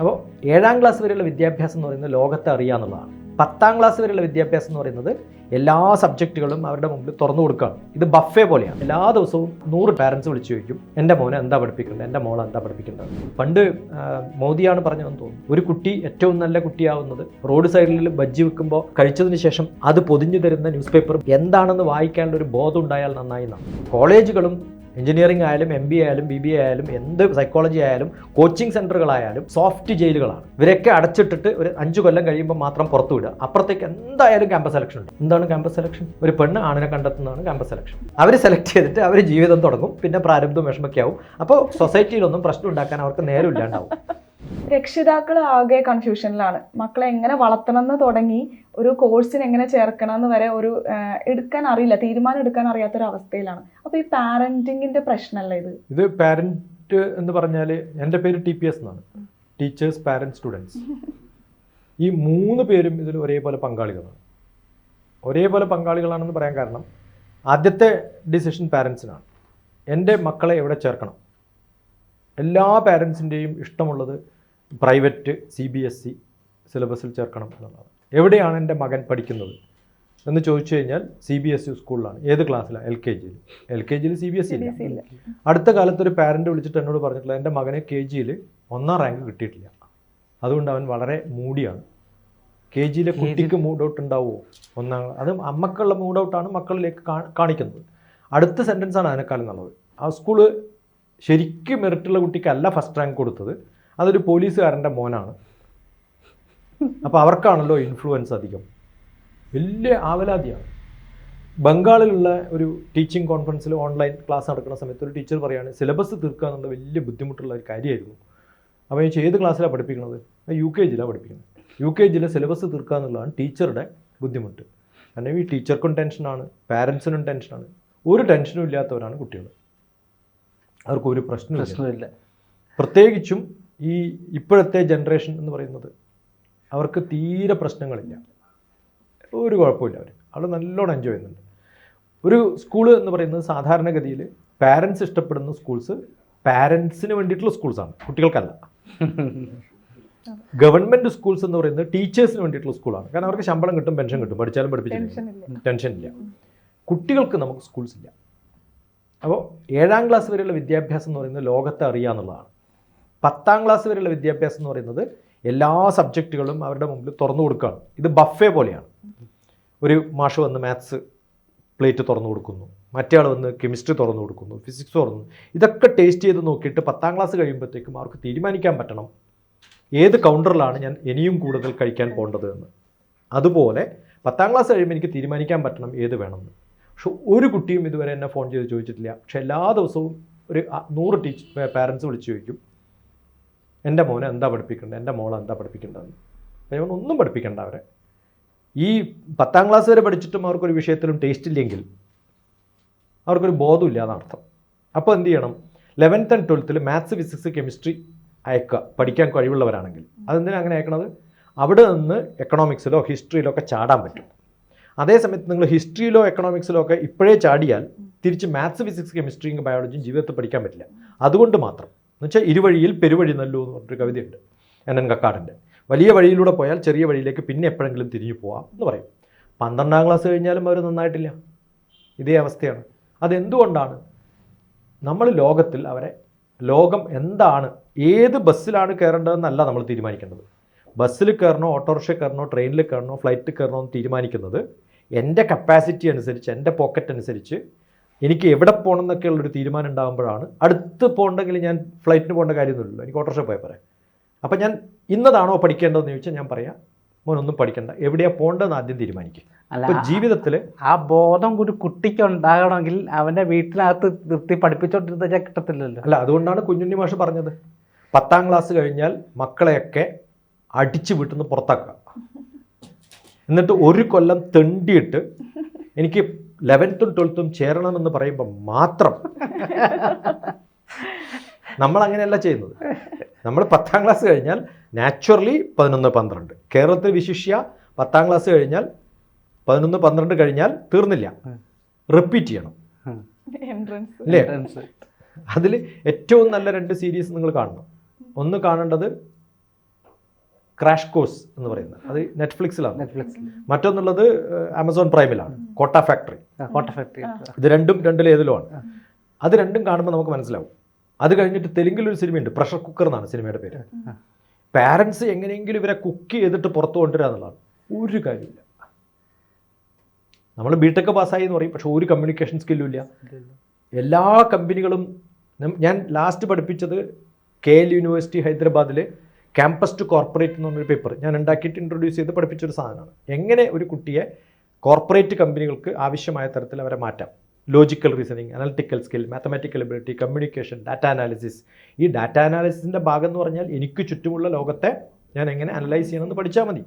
അപ്പോൾ ഏഴാം ക്ലാസ് വരെയുള്ള വിദ്യാഭ്യാസം എന്ന് പറയുന്നത് ലോകത്തെ അറിയുക എന്നുള്ളതാണ്. പത്താം ക്ലാസ് വരെയുള്ള വിദ്യാഭ്യാസം എന്ന് പറയുന്നത് എല്ലാ സബ്ജക്റ്റുകളും അവരുടെ മുമ്പിൽ തുറന്നു കൊടുക്കുകയാണ്. ഇത് ബഫേ പോലെയാണ്. എല്ലാ ദിവസവും നൂറ് പാരൻസ് വിളിച്ചു ചോദിക്കും എന്റെ മോനെ എന്താ പഠിപ്പിക്കേണ്ടത് എന്റെ മോളെ എന്താ പഠിപ്പിക്കേണ്ടത് പണ്ട് മോദിയാണ് പറഞ്ഞതെന്ന് തോന്നുന്നു. ഒരു കുട്ടി ഏറ്റവും നല്ല കുട്ടിയാവുന്നത് റോഡ് സൈഡിൽ ബജ്ജി വെക്കുമ്പോൾ കഴിച്ചതിന് ശേഷം അത് പൊതിഞ്ഞു തരുന്ന ന്യൂസ് പേപ്പർ എന്താണെന്ന് വായിക്കാനുള്ള ഒരു ബോധം ഉണ്ടായാൽ നന്നായി എന്നാണ്. കോളേജുകളും എഞ്ചിനീയറിംഗ് ആയാലും എം ബി ആയാലും ബി ബി ആയാലും എന്ത് സൈക്കോളജി ആയാലും കോച്ചിങ് സെന്ററുകളായാലും സോഫ്റ്റ് ജയിലുകളാണ്. ഇവരൊക്കെ അടച്ചിട്ടിട്ട് ഒരു അഞ്ച് കൊല്ലം കഴിയുമ്പോൾ മാത്രം പുറത്തു വിടുക. അപ്പുറത്തേക്ക് എന്തായാലും ക്യാമ്പസ് സെലക്ഷൻ ഉണ്ട്. എന്താണ് ക്യാമ്പസ് സെലക്ഷൻ ഒരു പെണ്ണ് ആണിനെ കണ്ടെത്തുന്നതാണ് ക്യാമ്പസ് സെലക്ഷൻ അവർ സെലക്ട് ചെയ്തിട്ട് അവർ ജീവിതം തുടങ്ങും. പിന്നെ പ്രാരബ്ധം വിഷമൊക്കെ ആവും അപ്പോൾ സൊസൈറ്റിയിലൊന്നും പ്രശ്നം ഉണ്ടാക്കാൻ അവർക്ക് നേരം ഇല്ലാണ്ടാവും രക്ഷിതാക്കൾ ആകെ കൺഫ്യൂഷനിലാണ് മക്കളെ എങ്ങനെ വളർത്തണം എന്ന് തുടങ്ങി ഒരു കോഴ്സിന് എങ്ങനെ ചേർക്കണം എന്ന് വരെ ഒരു എടുക്കാൻ അറിയില്ല തീരുമാനം എടുക്കാൻ അറിയാത്തൊരു അവസ്ഥയിലാണ്. അപ്പൊ ഈ പാരന്റിങ്ങിന്റെ പ്രശ്നമല്ല ഇത്? ഇത് പാരന്റ് എന്ന് പറഞ്ഞാൽ എന്റെ പേര് ടി പി എസ് എന്നാണ്. ടീച്ചേഴ്സ് പാരന്റ് സ്റ്റുഡൻസ് ഈ മൂന്ന് പേരും ഇതിൽ ഒരേപോലെ പങ്കാളികളാണ്. ഒരേപോലെ പങ്കാളികളാണെന്ന് പറയാൻ കാരണം ആദ്യത്തെ ഡിസിഷൻ പാരൻസിനാണ് എന്റെ മക്കളെ എവിടെ ചേർക്കണം? എല്ലാ പാരൻസിന്റെയും ഇഷ്ടമുള്ളത് private C B S E സിലബസിൽ ചേർക്കണം എന്നുള്ളതാണ് എവിടെയാണ് എന്റെ മകൻ പഠിക്കുന്നത്? എന്ന് ചോദിച്ചു കഴിഞ്ഞാൽ സി ബി എസ് ഇ സ്കൂളിലാണ്. ഏത് ക്ലാസ്സിലാണ്? എൽ കെ ജിയിൽ എൽ കെ ജിയിൽ സി ബി എസ് ഇ ഇല്ല. അടുത്ത കാലത്ത് ഒരു പാരന്റ് വിളിച്ചിട്ട് എന്നോട് പറഞ്ഞിട്ടുള്ള എന്റെ മകനെ കെ ജിയിൽ ഒന്നാം റാങ്ക് കിട്ടിയിട്ടില്ല. അതുകൊണ്ട് അവൻ വളരെ മൂടിയാണ്. കെ ജിയിലെ കുട്ടിക്ക് മൂഡ് ഔട്ട് ഉണ്ടാവുമോ? ഒന്നാം അത് അമ്മക്കുള്ള മൂഡ് ഔട്ടാണ് മക്കളിലേക്ക് കാണിക്കുന്നത്. അടുത്ത സെന്റൻസാണ് അതിനേക്കാളും നല്ലത് ആ സ്കൂൾ ശരിക്കും മെറിറ്റുള്ള കുട്ടിക്കല്ല ഫസ്റ്റ് റാങ്ക് കൊടുത്തത്. അതൊരു പോലീസുകാരന്റെ മോനാണ്. അപ്പോൾ അവർക്കാണല്ലോ ഇൻഫ്ലുവൻസ് അധികം. വലിയ ആവലാതിയാണ്. ബംഗാളിലുള്ള ഒരു ടീച്ചിങ് കോൺഫറൻസിൽ ഓൺലൈൻ ക്ലാസ് നടക്കുന്ന സമയത്ത് ഒരു ടീച്ചർ പറയുകയാണ് സിലബസ് തീർക്കുക എന്നുള്ള വലിയ ബുദ്ധിമുട്ടുള്ള ഒരു കാര്യമായിരുന്നു അപ്പോൾ ചോദിച്ചു ഏത് ക്ലാസ്സിലാണ് പഠിപ്പിക്കുന്നത് യു കെ ജിയിലാണ് പഠിപ്പിക്കുന്നത് യു കെ ജിയിലെ സിലബസ് തീർക്കുക എന്നുള്ളതാണ് ടീച്ചറുടെ ബുദ്ധിമുട്ട്. കാരണം ഈ ടീച്ചർക്കും ടെൻഷനാണ് പാരൻസിനും ടെൻഷനാണ് ഒരു ടെൻഷനും ഇല്ലാത്തവരാണ് കുട്ടികൾ അവർക്കൊരു പ്രശ്നമില്ല പ്രത്യേകിച്ചും ഈ ഇപ്പോഴത്തെ ജനറേഷൻ എന്ന് പറയുന്നത് അവർക്ക് തീരെ പ്രശ്നങ്ങളില്ല. ഒരു കുഴപ്പമില്ല അവർ അവൾ നല്ലോണം എൻജോയ് ചെയ്യുന്നുണ്ട്. ഒരു സ്കൂൾ എന്ന് പറയുന്നത് സാധാരണഗതിയിൽ പാരൻസ് ഇഷ്ടപ്പെടുന്ന സ്കൂൾസ് പാരൻസിന് വേണ്ടിയിട്ടുള്ള സ്കൂൾസാണ് കുട്ടികൾക്കല്ല. ഗവൺമെന്റ് സ്കൂൾസ് എന്ന് പറയുന്നത് ടീച്ചേഴ്സിന് വേണ്ടിയിട്ടുള്ള സ്കൂളാണ് കാരണം അവർക്ക് ശമ്പളം കിട്ടും പെൻഷൻ കിട്ടും. പഠിച്ചാലും പഠിപ്പിച്ചാലും ടെൻഷൻ ഇല്ല. കുട്ടികൾക്ക് നമുക്ക് സ്കൂൾസ് ഇല്ല. അപ്പോൾ ഏഴാം ക്ലാസ് വരെയുള്ള വിദ്യാഭ്യാസം എന്ന് പറയുന്നത് ലോകത്തെ അറിയുക എന്നുള്ളതാണ് പത്താം ക്ലാസ് വരെയുള്ള വിദ്യാഭ്യാസം എന്ന് പറയുന്നത് എല്ലാ സബ്ജക്റ്റുകളും അവരുടെ മുമ്പിൽ തുറന്നു കൊടുക്കുകയാണ്. ഇത് ബഫേ പോലെയാണ്. ഒരു മാഷ് വന്ന് മാത്സ് പ്ലേറ്റ് തുറന്നു കൊടുക്കുന്നു. മറ്റേ ആൾ വന്ന് കെമിസ്ട്രി തുറന്നു കൊടുക്കുന്നു. ഫിസിക്സ് തുറന്നു. ഇതൊക്കെ ടേസ്റ്റ് ചെയ്ത് നോക്കിയിട്ട് പത്താം ക്ലാസ് കഴിയുമ്പോഴത്തേക്കും അവർക്ക് തീരുമാനിക്കാൻ പറ്റണം. ഏത് കൗണ്ടറിലാണ് ഞാൻ ഇനിയും കൂടുതൽ കഴിക്കാൻ പോകേണ്ടത് എന്ന്. അതുപോലെ പത്താം ക്ലാസ് കഴിയുമ്പോൾ എനിക്ക് തീരുമാനിക്കാൻ പറ്റണം ഏത് വേണമെന്ന്. പക്ഷെ ഒരു കുട്ടിയും ഇതുവരെ എന്നെ ഫോൺ ചെയ്ത് ചോദിച്ചിട്ടില്ല. പക്ഷെ എല്ലാ ദിവസവും ഒരു നൂറ് ടീച്ചർ പാരൻസ് വിളിച്ച് ചോദിക്കും. എന്റെ മോനെ എന്താ പഠിപ്പിക്കേണ്ടത്? എന്റെ മോളെ എന്താ പഠിപ്പിക്കേണ്ടതെന്ന്? അപ്പോൾ ഒന്നും പഠിപ്പിക്കേണ്ട അവരെ. ഈ പത്താം ക്ലാസ് വരെ പഠിച്ചിട്ടും അവർക്കൊരു വിഷയത്തിലും ടേസ്റ്റ് ഇല്ലെങ്കിൽ അവർക്കൊരു ബോധമില്ല അർത്ഥം. അപ്പോൾ എന്ത് ചെയ്യണം? ലെവൻത്ത് ആൻഡ് ട്വൽത്തിൽ മാത്സ് ഫിസിക്സ് കെമിസ്ട്രി അയക്കുക. പഠിക്കാൻ കഴിവുള്ളവരാണെങ്കിൽ. അതെന്തിനാണ് അങ്ങനെ അയക്കണത്? അവിടെ നിന്ന് എക്കണോമിക്സിലോ ഹിസ്റ്ററിയിലോ ഒക്കെ ചാടാൻ പറ്റും. അതേസമയത്ത് നിങ്ങൾ ഹിസ്റ്ററിയിലോ എക്കണോമിക്സിലോ ഒക്കെ ഇപ്പോഴേ ചാടിയാൽ തിരിച്ച് മാത്സ് ഫിസിക്സ് കെമിസ്ട്രിയും ബയോളജിയും ജീവിതത്തിൽ പഠിക്കാൻ പറ്റില്ല. അതുകൊണ്ട് മാത്രം. എന്ന് വെച്ചാൽ ഇരുവഴിയിൽ പെരുവഴി നല്ലു എന്ന് പറഞ്ഞൊരു കവിതയുണ്ട്. എൻ എൻ കക്കാടിന്റെ. വലിയ വഴിയിലൂടെ പോയാൽ ചെറിയ വഴിയിലേക്ക് പിന്നെ എപ്പോഴെങ്കിലും തിരിഞ്ഞു പോവാം എന്ന് പറയും. പന്ത്രണ്ടാം ക്ലാസ് കഴിഞ്ഞാലും അവർ നന്നായിട്ടില്ല. ഇതേ അവസ്ഥയാണ്. അതെന്തുകൊണ്ടാണ്? നമ്മൾ ലോകത്തിൽ അവരെ ലോകം എന്താണ് ഏത് ബസ്സിലാണ് കയറേണ്ടതെന്നല്ല നമ്മൾ തീരുമാനിക്കേണ്ടത്. ബസ്സിൽ കയറണോ ഓട്ടോറിക്ഷ കയറണോ ട്രെയിനിൽ കയറണോ ഫ്ലൈറ്റിൽ കയറണോ എന്ന് തീരുമാനിക്കുന്നത് എന്റെ കപ്പാസിറ്റി അനുസരിച്ച് എന്റെ പോക്കറ്റ് അനുസരിച്ച് എനിക്ക് എവിടെ പോകണം എന്നൊക്കെ ഉള്ളൊരു തീരുമാനം ഉണ്ടാകുമ്പോഴാണ് അടുത്ത് പോകണ്ടെങ്കിൽ ഞാൻ ഫ്ലൈറ്റിന് പോകേണ്ട കാര്യമൊന്നുമില്ലല്ലോ എനിക്ക് ഓട്ടോറിക്ഷ പോയാൽ പറയാം അപ്പം ഞാൻ ഇന്നതാണോ പഠിക്കേണ്ടതെന്ന് ചോദിച്ചാൽ ഞാൻ പറയാം മോനൊന്നും പഠിക്കണ്ട. എവിടെയാണ് പോകേണ്ടതെന്ന് ആദ്യം തീരുമാനിക്കും. അപ്പോൾ ജീവിതത്തിൽ ആ ബോധം ഒരു കുട്ടിക്ക് ഉണ്ടാകണമെങ്കിൽ അവന്റെ വീട്ടിനകത്ത് നിർത്തി പഠിപ്പിച്ചോണ്ടിരുന്ന കിട്ടത്തില്ലല്ലോ. അല്ല അതുകൊണ്ടാണ് കുഞ്ഞുണ്ണി മാഷ് പറഞ്ഞത്. പത്താം ക്ലാസ് കഴിഞ്ഞാൽ മക്കളെയൊക്കെ അടിച്ചു വീട്ടിൽ നിന്ന് പുറത്താക്കുക. എന്നിട്ട് ഒരു കൊല്ലം തെണ്ടിയിട്ട് എനിക്ക് ലെവൻത്തും ട്വൽത്തും ചേരണമെന്ന് പറയുമ്പോൾ മാത്രം നമ്മൾ അങ്ങനെയല്ല ചെയ്യുന്നത്. നമ്മൾ പത്താം ക്ലാസ് കഴിഞ്ഞാൽ നാച്ചുറലി പതിനൊന്ന് പന്ത്രണ്ട്. കേരളത്തിൽ വിശിഷ്യ പത്താം ക്ലാസ് കഴിഞ്ഞാൽ പതിനൊന്ന് പന്ത്രണ്ട് കഴിഞ്ഞാൽ തീർന്നില്ല. റിപ്പീറ്റ് ചെയ്യണം. എൻട്രൻസ് അല്ലേ Entrance. അതിൽ ഏറ്റവും നല്ല രണ്ട് സീരീസ് നിങ്ങൾ കാണണം. ഒന്ന് കാണേണ്ടത് ക്രാഷ് കോഴ്സ് എന്ന് പറയുന്നത്. അത് നെറ്റ്ഫ്ലിക്സിലാണ് മറ്റൊന്നുള്ളത് ആമസോൺ പ്രൈമിലാണ് കോട്ട ഫാക്ടറി. കോട്ട ഫാക്ടറി. ഇത് രണ്ടും രണ്ടിലേതിലുമാണ് അത് രണ്ടും കാണുമ്പോൾ നമുക്ക് മനസ്സിലാവും. അത് കഴിഞ്ഞിട്ട് തെലുങ്കിൽ തെലുങ്കിലൊരു സിനിമയുണ്ട് പ്രഷർ കുക്കർ എന്നാണ് സിനിമയുടെ പേര്. പാരൻസ് എങ്ങനെയെങ്കിലും ഇവരെ കുക്ക് ചെയ്തിട്ട് പുറത്തു കൊണ്ടുവരിക എന്നുള്ളതാണ് ഒരു കാര്യമില്ല. നമ്മൾ ബിടെക് പാസ്സായി എന്ന് പറയും പക്ഷെ ഒരു കമ്മ്യൂണിക്കേഷൻ സ്കില്ലും ഇല്ല. എല്ലാ കമ്പനികളും ഞാൻ ലാസ്റ്റ് പഠിപ്പിച്ചത് കെ എൽ യൂണിവേഴ്സിറ്റി ഹൈദരാബാദിൽ ക്യാമ്പസ് ടു കോർപ്പറേറ്റ് എന്ന് പറഞ്ഞൊരു പേപ്പർ ഞാൻ ഉണ്ടാക്കിയിട്ട് ഇൻട്രൊഡ്യൂസ് ചെയ്ത് പഠിപ്പിച്ചൊരു സാധനമാണ്. എങ്ങനെ ഒരു കുട്ടിയെ കോർപ്പറേറ്റ് കമ്പനികൾക്ക് ആവശ്യമായ തരത്തിൽ അവരെ മാറ്റാം. Logical reasoning analytical skill mathematical ability communication data analysis ഈ ഡാറ്റ അനാലിസിസിന്റെ ഭാഗം എന്ന് പറഞ്ഞാൽ എനിക്ക് ചുറ്റുമുള്ള ലോകത്തെ ഞാൻ എങ്ങനെ അനലൈസ് ചെയ്യണമെന്ന് പഠിച്ചാൽ മതി.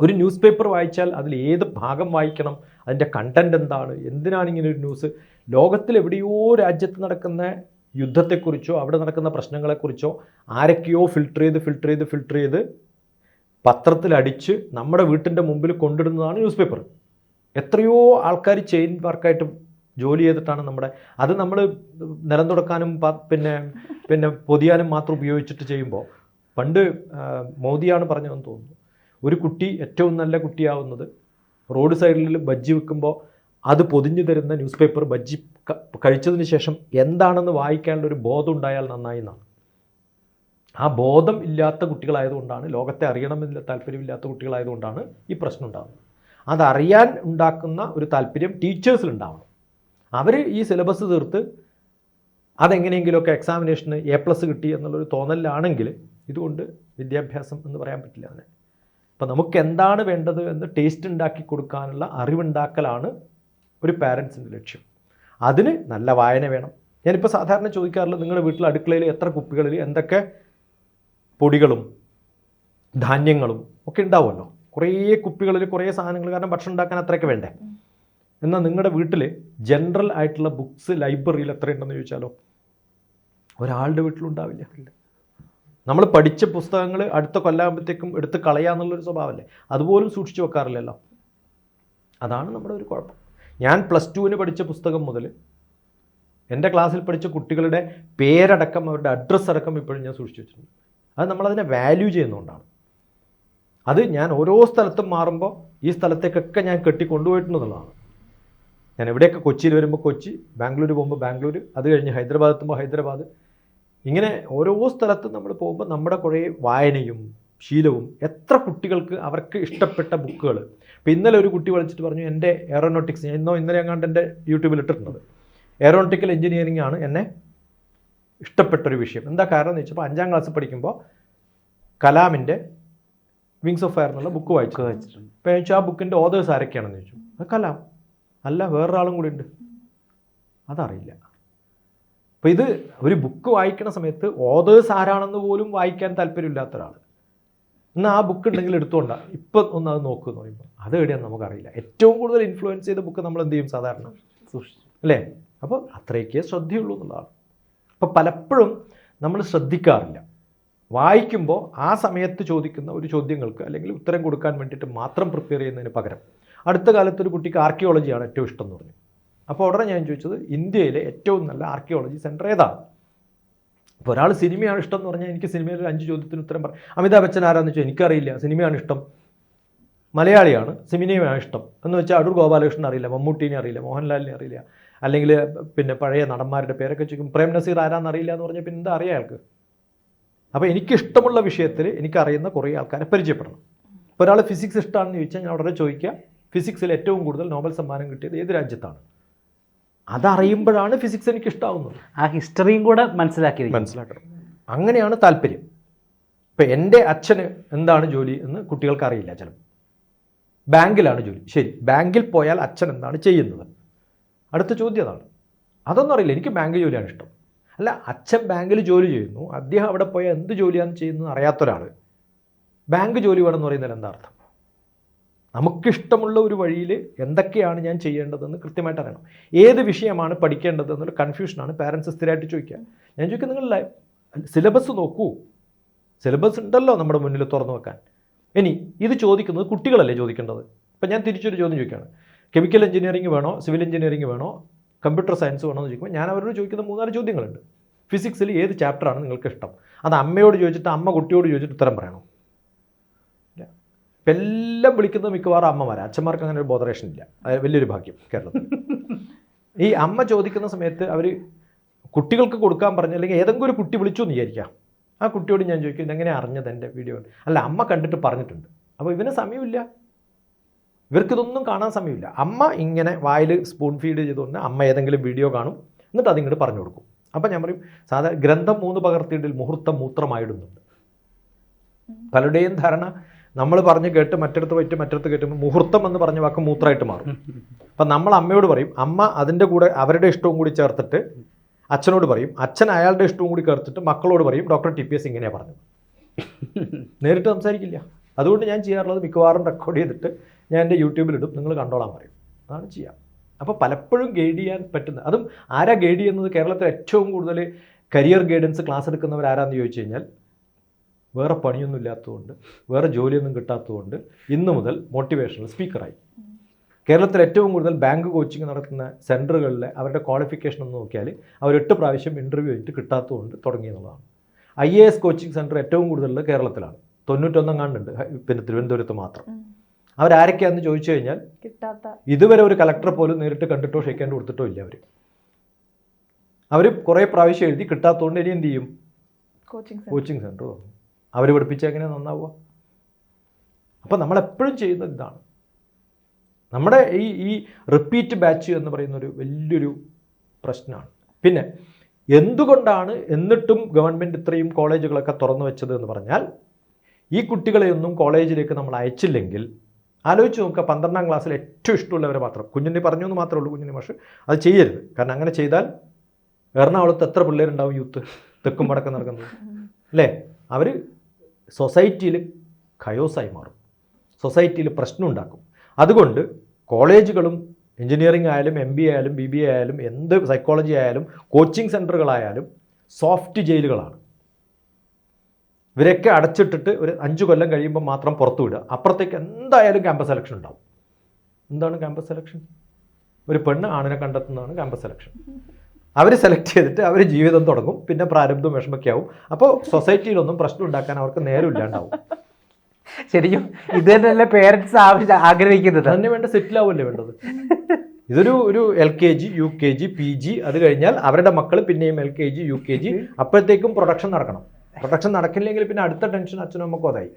ഒരു ന്യൂസ് പേപ്പർ വായിച്ചാൽ അതിൽ ഏത് ഭാഗം വായിക്കണം? അതിന്റെ കണ്ടന്റ് എന്താണ്? എന്തിനാണ് ഇങ്ങനെ ഒരു ന്യൂസ് ലോകത്തിൽ എവിടെയോ രാജ്യത്ത് നടക്കുന്ന യുദ്ധത്തെക്കുറിച്ചോ അവിടെ നടക്കുന്ന പ്രശ്നങ്ങളെക്കുറിച്ചോ ആരൊക്കെയോ ഫിൽട്ടർ ചെയ്ത് ഫിൽട്ടർ ചെയ്ത് ഫിൽട്ടർ ചെയ്ത് പത്രത്തിലടിച്ച് നമ്മുടെ വീട്ടിന്റെ മുമ്പിൽ കൊണ്ടിടുന്നതാണ് ന്യൂസ് പേപ്പർ എത്രയോ ആൾക്കാർ ചെയിൻ വർക്കായിട്ട് ജോലി ചെയ്തിട്ടാണ് നമ്മുടെ അത് നമ്മൾ നിലം തുടക്കാനും പിന്നെ പിന്നെ പൊതിയാനും മാത്രം ഉപയോഗിച്ചിട്ട് ചെയ്യുമ്പോൾ പണ്ട് മോദിയാണ് പറഞ്ഞതെന്ന് തോന്നുന്നു. ഒരു കുട്ടി ഏറ്റവും നല്ല കുട്ടിയാവുന്നത് റോഡ് സൈഡിൽ ബജ്ജി വെക്കുമ്പോൾ അത് പൊതിഞ്ഞു തരുന്ന ന്യൂസ് പേപ്പർ ബജ്ജി കഴിച്ചതിന് ശേഷം എന്താണെന്ന് വായിക്കാനുള്ള ഒരു ബോധം ഉണ്ടായാൽ നന്നായി എന്നാണ്. ആ ബോധം ഇല്ലാത്ത കുട്ടികളായതുകൊണ്ടാണ് ലോകത്തെ അറിയണമെന്നില്ല താല്പര്യമില്ലാത്ത കുട്ടികളായതുകൊണ്ടാണ് ഈ പ്രശ്നം ഉണ്ടാകുന്നത് അതറിയാൻ ഉണ്ടാക്കുന്ന ഒരു താല്പര്യം ടീച്ചേഴ്സിലുണ്ടാവണം. അവർ ഈ സിലബസ് തീർത്ത് അതെങ്ങനെയെങ്കിലുമൊക്കെ എക്സാമിനേഷന് എ പ്ലസ് കിട്ടി എന്നുള്ളൊരു തോന്നലാണെങ്കിൽ ഇതുകൊണ്ട് വിദ്യാഭ്യാസം എന്ന് പറയാൻ പറ്റില്ല അതിന്. അപ്പം നമുക്ക് എന്താണ് വേണ്ടത് എന്ന് ടേസ്റ്റ് ഉണ്ടാക്കി കൊടുക്കാനുള്ള അറിവുണ്ടാക്കലാണ് ഒരു പാരൻസിന്റെ ലക്ഷ്യം. അതിന് നല്ല വായന വേണം. ഞാനിപ്പോൾ സാധാരണ ചോദിക്കാറുള്ളത് നിങ്ങളുടെ വീട്ടിൽ അടുക്കളയിൽ എത്ര കുപ്പികളിൽ എന്തൊക്കെ പൊടികളും ധാന്യങ്ങളും ഒക്കെ ഉണ്ടാവുമല്ലോ. കുറേ കുപ്പികളിൽ കുറേ സാധനങ്ങൾ കാരണം ഭക്ഷണം ഉണ്ടാക്കാൻ അത്രയൊക്കെ വേണ്ടേ? എന്നാൽ നിങ്ങളുടെ വീട്ടിൽ ജനറൽ ആയിട്ടുള്ള ബുക്സ് ലൈബ്രറിയിൽ എത്ര ഉണ്ടെന്ന് ചോദിച്ചാലോ? ഒരാളുടെ വീട്ടിലുണ്ടാവില്ല നമ്മൾ പഠിച്ച പുസ്തകങ്ങൾ അടുത്ത കൊല്ലാകുമ്പോഴത്തേക്കും എടുത്ത് കളയാന്നുള്ളൊരു സ്വഭാവമല്ലേ? അതുപോലും സൂക്ഷിച്ചു വെക്കാറില്ലല്ലോ. അതാണ് നമ്മുടെ ഒരു കുഴപ്പം. ഞാൻ പ്ലസ് ടുവിന് പഠിച്ച പുസ്തകം മുതൽ എന്റെ ക്ലാസ്സിൽ പഠിച്ച കുട്ടികളുടെ പേരടക്കം അവരുടെ അഡ്രസ്സ് അടക്കം ഇപ്പോഴും ഞാൻ സൂക്ഷിച്ചു വെച്ചിട്ടുണ്ട്. അത് നമ്മളതിനെ വാല്യൂ ചെയ്യുന്നതുകൊണ്ടാണ്. അത് ഞാൻ ഓരോ സ്ഥലത്തും മാറുമ്പോൾ ഈ സ്ഥലത്തേക്കൊക്കെ ഞാൻ കെട്ടി കൊണ്ടുപോയിട്ടുണ്ടെന്നുള്ളതാണ് ഞാൻ എവിടെയൊക്കെ കൊച്ചിയിൽ വരുമ്പോൾ കൊച്ചി ബാംഗ്ലൂർ പോകുമ്പോൾ ബാംഗ്ലൂർ അത് കഴിഞ്ഞ് ഹൈദരാബാദ് എത്തുമ്പോൾ ഹൈദരാബാദ്. ഇങ്ങനെ ഓരോ സ്ഥലത്തും നമ്മൾ പോകുമ്പോൾ നമ്മുടെ കുറേ വായനയും ശീലവും എത്ര കുട്ടികൾക്ക് അവർക്ക് ഇഷ്ടപ്പെട്ട ബുക്കുകൾ. ഇപ്പോൾ ഇന്നലെ ഒരു കുട്ടി വിളിച്ചിട്ട് പറഞ്ഞു എന്റെ എയറോനോട്ടിക്സ് ഇന്നോ ഇന്നലെ എങ്ങാണ്ട് എന്റെ യൂട്യൂബിൽ ഇട്ടിട്ടുണ്ട്. എയറോനോട്ടിക്കൽ എഞ്ചിനീയറിംഗ് ആണ് എന്നെ ഇഷ്ടപ്പെട്ടൊരു വിഷയം. എന്താ കാരണം എന്ന് വെച്ചപ്പോൾ അഞ്ചാം ക്ലാസ് പഠിക്കുമ്പോൾ കലാമിന്റെ വിങ്സ് ഓഫ് ഫയർ എന്നുള്ള ബുക്ക് വായിച്ചു. വായിച്ചിട്ടുണ്ട്. അപ്പോൾ ചോദിച്ചു ആ ബുക്കിന്റെ ഓതേഴ്സ് ആരൊക്കെയാണെന്ന് ചോദിച്ചു. അത് കലാം. അല്ല വേറൊരാളും കൂടി ഉണ്ട്. അതറിയില്ല. അപ്പോൾ ഇത് ഒരു ബുക്ക് വായിക്കുന്ന സമയത്ത് ഓതേഴ്സ് ആരാണെന്ന് പോലും വായിക്കാൻ താല്പര്യമില്ലാത്ത ഒരാൾ എന്നാൽ ആ ബുക്ക് ഉണ്ടെങ്കിൽ എടുത്തുകൊണ്ട ഇപ്പം ഒന്ന് അത് നോക്കുക എന്ന് പറയുമ്പോൾ അത് എവിടെയാണെന്ന് നമുക്കറിയില്ല. ഏറ്റവും കൂടുതൽ ഇൻഫ്ലുവൻസ് ചെയ്ത ബുക്ക് നമ്മൾ എന്ത് ചെയ്യും സാധാരണ? സൂക്ഷിച്ചു. അല്ലേ? അപ്പോൾ അത്രയൊക്കെ ശ്രദ്ധയുള്ളൂ എന്നുള്ളതാണ്. അപ്പോൾ പലപ്പോഴും നമ്മൾ ശ്രദ്ധിക്കാറില്ല. വായിക്കുമ്പോൾ ആ സമയത്ത് ചോദിക്കുന്ന ഒരു ചോദ്യങ്ങൾക്ക് അല്ലെങ്കിൽ ഉത്തരം കൊടുക്കാൻ വേണ്ടിയിട്ട് മാത്രം പ്രിപ്പയർ ചെയ്യുന്നതിന് പകരം അടുത്ത കാലത്ത് ഒരു കുട്ടിക്ക് ആർക്കിയോളജിയാണ് ഏറ്റവും ഇഷ്ടം എന്ന് പറഞ്ഞു. അപ്പോൾ ഉടനെ ഞാൻ ചോദിച്ചത് ഇന്ത്യയിലെ ഏറ്റവും നല്ല ആർക്കിയോളജി സെന്റർ ഏതാണ്? അപ്പോൾ ഒരാൾ സിനിമയാണ് ഇഷ്ടം എന്ന് പറഞ്ഞാൽ എനിക്ക് സിനിമയിൽ ഒരു അഞ്ച് ചോദ്യത്തിന് ഉത്തരം പറ അമിതാഭ് ബച്ചൻ ആരാന്ന് വെച്ചാൽ എനിക്കറിയില്ല സിനിമയാണ് ഇഷ്ടം. മലയാളിയാണ് സിനിമയാണ് ഇഷ്ടം. എന്ന് വെച്ചാൽ അടൂർ ഗോപാലകൃഷ്ണൻ അറിയില്ല മമ്മൂട്ടീനെ അറിയില്ല മോഹൻലാലിനെ അറിയില്ല. അല്ലെങ്കിൽ പിന്നെ പഴയ നടന്മാരുടെ പേരൊക്കെ ചോദിക്കും പ്രേം നസീർ ആരാന്നറിയില്ല എന്ന് പറഞ്ഞാൽ പിന്നെ എന്താ അറിയാം അയാൾക്ക്? അപ്പോൾ എനിക്കിഷ്ടമുള്ള വിഷയത്തിൽ എനിക്കറിയുന്ന കുറേ ആൾക്കാരെ പരിചയപ്പെടണം. ഇപ്പോൾ ഒരാൾ ഫിസിക്സ് ഇഷ്ടമാണെന്ന് ചോദിച്ചാൽ ഞാൻ ഉടനെ ചോദിക്കുക ഫിസിക്സിൽ ഏറ്റവും കൂടുതൽ നോബൽ സമ്മാനം കിട്ടിയത് ഏത് രാജ്യത്താണ്? അതറിയുമ്പോഴാണ് ഫിസിക്സ് എനിക്ക് ഇഷ്ടമാവുന്നത് ആ ഹിസ്റ്ററിയും കൂടെ മനസ്സിലാക്കി മനസ്സിലാക്കണം. അങ്ങനെയാണ് താല്പര്യം. ഇപ്പം എന്റെ അച്ഛന് എന്താണ് ജോലി എന്ന് കുട്ടികൾക്ക് അറിയില്ല ചിലപ്പോൾ. ബാങ്കിലാണ് ജോലി. ശരി ബാങ്കിൽ പോയാൽ അച്ഛൻ എന്താണ് ചെയ്യുന്നത്? അടുത്ത ചോദ്യം അതാണ്. അതൊന്നും അറിയില്ല. എനിക്ക് ബാങ്ക് ജോലിയാണ് ഇഷ്ടം. അല്ല അച്ഛൻ ബാങ്കിൽ ജോലി ചെയ്യുന്നു. അദ്ദേഹം അവിടെ പോയാൽ എന്ത് ജോലിയാണ് ചെയ്യുന്നത് അറിയാത്ത ഒരാൾ ബാങ്ക് ജോലി വേണമെന്ന് പറയുന്നതിൽ എന്താ അർത്ഥം? നമുക്കിഷ്ടമുള്ള ഒരു വഴിയിൽ എന്തൊക്കെയാണ് ഞാൻ ചെയ്യേണ്ടതെന്ന് കൃത്യമായിട്ട് അറിയണം. ഏത് വിഷയമാണ് പഠിക്കേണ്ടത് എന്നുള്ള കൺഫ്യൂഷനാണ് പാരൻസ് സ്ഥിരമായിട്ട് ചോദിക്കുക. ഞാൻ ചോദിക്കുക നിങ്ങൾ സിലബസ് നോക്കൂ. സിലബസ് ഉണ്ടല്ലോ നമ്മുടെ മുന്നിൽ തുറന്നു വെക്കാൻ. ഇനി ഇത് ചോദിക്കുന്നത് കുട്ടികളല്ലേ ചോദിക്കേണ്ടത്? ഇപ്പം ഞാൻ തിരിച്ചൊരു ചോദ്യം ചോദിക്കുകയാണ്. കെമിക്കൽ എഞ്ചിനീയറിംഗ് വേണോ? സിവിൽ എഞ്ചിനീയറിംഗ് വേണോ? കമ്പ്യൂട്ടർ സയൻസ് വേണോ എന്ന് ചോദിക്കുമ്പോൾ ഞാൻ അവരോട് ചോദിക്കുന്ന മൂന്നാൽ ചോദ്യങ്ങളുണ്ട്. ഫിസിക്സിൽ ഏത് ചാപ്റ്ററാണ് നിങ്ങൾക്ക് ഇഷ്ടം അത് അമ്മയോട് ചോദിച്ചിട്ട് അമ്മ കുട്ടിയോട് ചോദിച്ചിട്ട് ഉത്തരം പറയണോ? എല്ലാം വിളിക്കുന്നത് മിക്കവാറും അമ്മമാരാണ് അച്ഛന്മാർക്ക് അങ്ങനെ ഒരു ബോധറേഷൻ ഇല്ല. വലിയൊരു ഭാഗ്യം കേരളത്തിൽ. ഈ അമ്മ ചോദിക്കുന്ന സമയത്ത് അവർ കുട്ടികൾക്ക് കൊടുക്കാൻ പറഞ്ഞ അല്ലെങ്കിൽ ഏതെങ്കിലും ഒരു കുട്ടി വിളിച്ചു എന്ന് വിചാരിക്കാം. ആ കുട്ടിയോട് ഞാൻ ചോദിക്കും ഇതെങ്ങനെ അറിഞ്ഞത് എന്റെ വീഡിയോ അല്ല അമ്മ കണ്ടിട്ട് പറഞ്ഞിട്ടുണ്ട്. അപ്പോൾ ഇവന് സമയമില്ല. ഇവർക്കിതൊന്നും കാണാൻ സമയമില്ല. അമ്മ ഇങ്ങനെ വായിൽ സ്പൂൺ ഫീഡ് ചെയ്തുകൊണ്ട് അമ്മ ഏതെങ്കിലും വീഡിയോ കാണും. എന്നിട്ട് അതിങ്ങോട്ട് പറഞ്ഞു കൊടുക്കും. അപ്പം ഞാൻ പറയും സാധാരണ ഗ്രന്ഥം മൂന്ന് പകർത്തിയിട്ടിൽ മുഹൂർത്തം മൂത്രമായിടുന്നുണ്ട്. പലരുടെയും ധാരണ നമ്മൾ പറഞ്ഞ് കേട്ട് മറ്റിടത്ത് പറ്റും മറ്റിടത്ത് കേട്ടുമ്പോൾ മുഹൂർത്തം എന്ന് പറഞ്ഞ വാക്ക് മൂത്രമായിട്ട് മാറും. അപ്പം നമ്മൾ അമ്മയോട് പറയും അമ്മ അതിന്റെ കൂടെ അവരുടെ ഇഷ്ടവും കൂടി ചേർത്തിട്ട് അച്ഛനോട് പറയും അച്ഛൻ അയാളുടെ ഇഷ്ടവും കൂടി ചേർത്തിട്ട് മക്കളോട് പറയും ഡോക്ടർ ടി പി എസ് ഇങ്ങനെയാണ് പറഞ്ഞത്. നേരിട്ട് സംസാരിക്കില്ല. അതുകൊണ്ട് ഞാൻ ചെയ്യാറുള്ളത് മിക്കവാറും റെക്കോർഡ് ചെയ്തിട്ട് ഞാൻ എന്റെ യൂട്യൂബിലിടും നിങ്ങൾ കണ്ടോളാൻ പറയും. അതാണ് ചെയ്യാം. അപ്പോൾ പലപ്പോഴും ഗൈഡ് ചെയ്യാൻ പറ്റുന്ന അതും ആരാ ഗൈഡ് ചെയ്യുന്നത്? കേരളത്തിൽ ഏറ്റവും കൂടുതൽ കരിയർ ഗൈഡൻസ് ക്ലാസ് എടുക്കുന്നവർ ആരാന്ന് ചോദിച്ചു കഴിഞ്ഞാൽ വേറെ പണിയൊന്നും ഇല്ലാത്തതുകൊണ്ട് വേറെ ജോലിയൊന്നും കിട്ടാത്തതുകൊണ്ട് ഇന്ന് മുതൽ മോട്ടിവേഷണൽ സ്പീക്കറായി കേരളത്തിൽ ഏറ്റവും കൂടുതൽ ബാങ്ക് കോച്ചിങ് നടത്തുന്ന സെന്ററുകളിലെ അവരുടെ ക്വാളിഫിക്കേഷൻ ഒന്ന് നോക്കിയാൽ അവർ എട്ട് പ്രാവശ്യം ഇന്റർവ്യൂ ആയിട്ട് കിട്ടാത്തതുകൊണ്ട് തുടങ്ങിയെന്നുള്ളതാണ് I A S coaching centre ഏറ്റവും കൂടുതൽ കേരളത്തിലാണ്. തൊണ്ണൂറ്റൊന്നും കണ്ടുണ്ട് പിന്നെ തിരുവനന്തപുരത്ത് മാത്രം. അവരാരൊക്കെയാന്ന് അവരാരൊക്കെയാണെന്ന് ചോദിച്ചു കഴിഞ്ഞാൽ കിട്ടാത്ത. ഇതുവരെ ഒരു കളക്ടർ പോലും നേരിട്ട് കണ്ടിട്ടോ ഷെയ്ക്കാണ്ട് കൊടുത്തിട്ടോ ഇല്ല അവർ അവർ കുറേ പ്രാവശ്യം എഴുതി കിട്ടാത്തതുകൊണ്ട് ഇനി എന്ത് ചെയ്യും? കോച്ചിങ് സെന്റർ തുടങ്ങും അവർ പഠിപ്പിച്ച എങ്ങനെ നന്നാവുക? അപ്പോൾ നമ്മളെപ്പോഴും ചെയ്യുന്ന ഇതാണ്. നമ്മുടെ ഈ ഈ റിപ്പീറ്റ് ബാച്ച് എന്ന് പറയുന്ന ഒരു വലിയൊരു പ്രശ്നമാണ് പിന്നെ എന്തുകൊണ്ടാണ് എന്നിട്ടും ഗവൺമെന്റ് ഇത്രയും കോളേജുകളൊക്കെ തുറന്നു വെച്ചത് എന്ന് പറഞ്ഞാൽ ഈ കുട്ടികളെയൊന്നും കോളേജിലേക്ക് നമ്മൾ അയച്ചില്ലെങ്കിൽ ആലോചിച്ച് നോക്കുക പന്ത്രണ്ടാം ക്ലാസ്സിൽ ഏറ്റവും ഇഷ്ടമുള്ളവരെ മാത്രം. കുഞ്ഞുണ്ണി പറഞ്ഞു എന്ന് മാത്രമേ ഉള്ളൂ കുഞ്ഞുണ്ണി മാഷ്. അത് ചെയ്യരുത്. കാരണം അങ്ങനെ ചെയ്താൽ എറണാകുളത്ത് എത്ര പിള്ളേരുണ്ടാവും യൂത്ത് തെക്കും വടക്കം നടക്കുന്നത്. അല്ലേ? അവർ സൊസൈറ്റിയിൽ കയോസായി മാറും. സൊസൈറ്റിയിൽ പ്രശ്നം ഉണ്ടാക്കും. അതുകൊണ്ട് കോളേജുകളും എഞ്ചിനീയറിംഗ് ആയാലും എം ബി ആയാലും ബി ബി ആയാലും എന്ത് സൈക്കോളജി ആയാലും കോച്ചിങ് സെന്ററുകളായാലും സോഫ്റ്റ് ജയിലുകളാണ് ഇവരൊക്കെ അടച്ചിട്ടിട്ട് ഒരു അഞ്ച് കൊല്ലം കഴിയുമ്പോൾ മാത്രം പുറത്തു വിടുക. അപ്പുറത്തേക്ക് എന്തായാലും ക്യാമ്പസ് സെലക്ഷൻ ഉണ്ടാവും. എന്താണ് ക്യാമ്പസ് സെലക്ഷൻ ഒരു പെണ്ണ് ആണിനെ കണ്ടെത്തുന്നതാണ് ക്യാമ്പസ് സെലക്ഷൻ അവർ സെലക്ട് ചെയ്തിട്ട് അവർ ജീവിതം തുടങ്ങും. പിന്നെ പ്രാരബ്ധം വിഷമൊക്കെ ആവും. അപ്പോൾ സൊസൈറ്റിയിലൊന്നും പ്രശ്നം ഉണ്ടാക്കാൻ അവർക്ക് നേരമില്ലാണ്ടാവും ശരിക്കും ഇത് തന്നെയല്ലേ പേരൻസ് ആവശ്യം ആഗ്രഹിക്കുന്നത്. തന്നെ വേണ്ട സെറ്റിൽ ആവുമല്ലേ വേണ്ടത്? ഇതൊരു ഒരു L K G U K G P G അത് കഴിഞ്ഞാൽ അവരുടെ മക്കൾ പിന്നെയും L K G U K G അപ്പോഴത്തേക്കും പ്രൊഡക്ഷൻ നടക്കണം. പ്രൊഡക്ഷൻ നടക്കില്ലെങ്കിൽ പിന്നെ അടുത്ത ടെൻഷൻ അച്ഛനും അമ്മക്കും അതായി.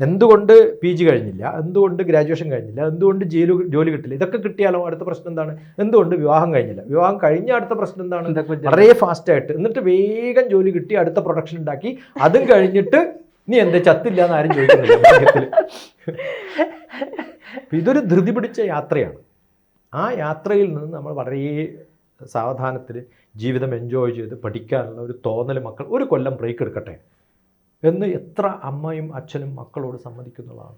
എന്തുകൊണ്ട് പി ജി കഴിഞ്ഞില്ല? എന്തുകൊണ്ട് ഗ്രാജുവേഷൻ കഴിഞ്ഞില്ല? എന്തുകൊണ്ട് ജയിലു ജോലി കിട്ടില്ല? ഇതൊക്കെ കിട്ടിയാലോ അടുത്ത പ്രശ്നം എന്താണ്? എന്തുകൊണ്ട് വിവാഹം കഴിഞ്ഞില്ല? വിവാഹം കഴിഞ്ഞ അടുത്ത പ്രശ്നം എന്താണ്? വളരെ ഫാസ്റ്റ് ആയിട്ട് എന്നിട്ട് വേഗം ജോലി കിട്ടി അടുത്ത പ്രൊഡക്ഷൻ ഉണ്ടാക്കി. അതും കഴിഞ്ഞിട്ട് നീ എന്താ ചത്തില്ല എന്ന് ആരും ചോദിക്കുന്നില്ല ഇതൊരു ധൃതി പിടിച്ച യാത്രയാണ്. ആ യാത്രയിൽ നിന്ന് നമ്മൾ വളരെ സാവധാനത്തിൽ ജീവിതം എൻജോയ് ചെയ്ത് പഠിക്കാനുള്ള ഒരു തോന്നൽ മക്കൾ ഒരു കൊല്ലം ബ്രേക്ക് എടുക്കട്ടെ എന്ന് എത്ര അമ്മയും അച്ഛനും മക്കളോട് സമ്മതിക്കുന്നതാണ്.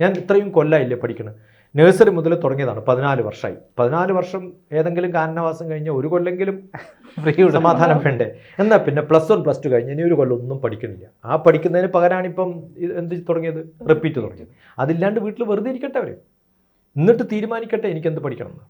ഞാൻ ഇത്രയും കൊല്ലമില്ലേ പഠിക്കണം നഴ്സറി മുതൽ തുടങ്ങിയതാണ് പതിനാല് വർഷമായി. പതിനാല് വർഷം ഏതെങ്കിലും കാരണവാസം കഴിഞ്ഞാൽ ഒരു കൊല്ലെങ്കിലും ഫ്രീ. സമാധാനം വേണ്ടേ? എന്നാൽ പിന്നെ പ്ലസ് വൺ പ്ലസ് ടു കഴിഞ്ഞ് ഇനി ഒരു കൊല്ലം ഒന്നും പഠിക്കുന്നില്ല ആ പഠിക്കുന്നതിന് പകരമാണ് ഇപ്പം എന്ത് തുടങ്ങിയത്? റിപ്പീറ്റ് തുടങ്ങിയത്. അതില്ലാണ്ട് വീട്ടിൽ വെറുതെ ഇരിക്കട്ടെ അവർ എന്നിട്ട് തീരുമാനിക്കട്ടെ എനിക്കെന്ത് പഠിക്കണം എന്ന്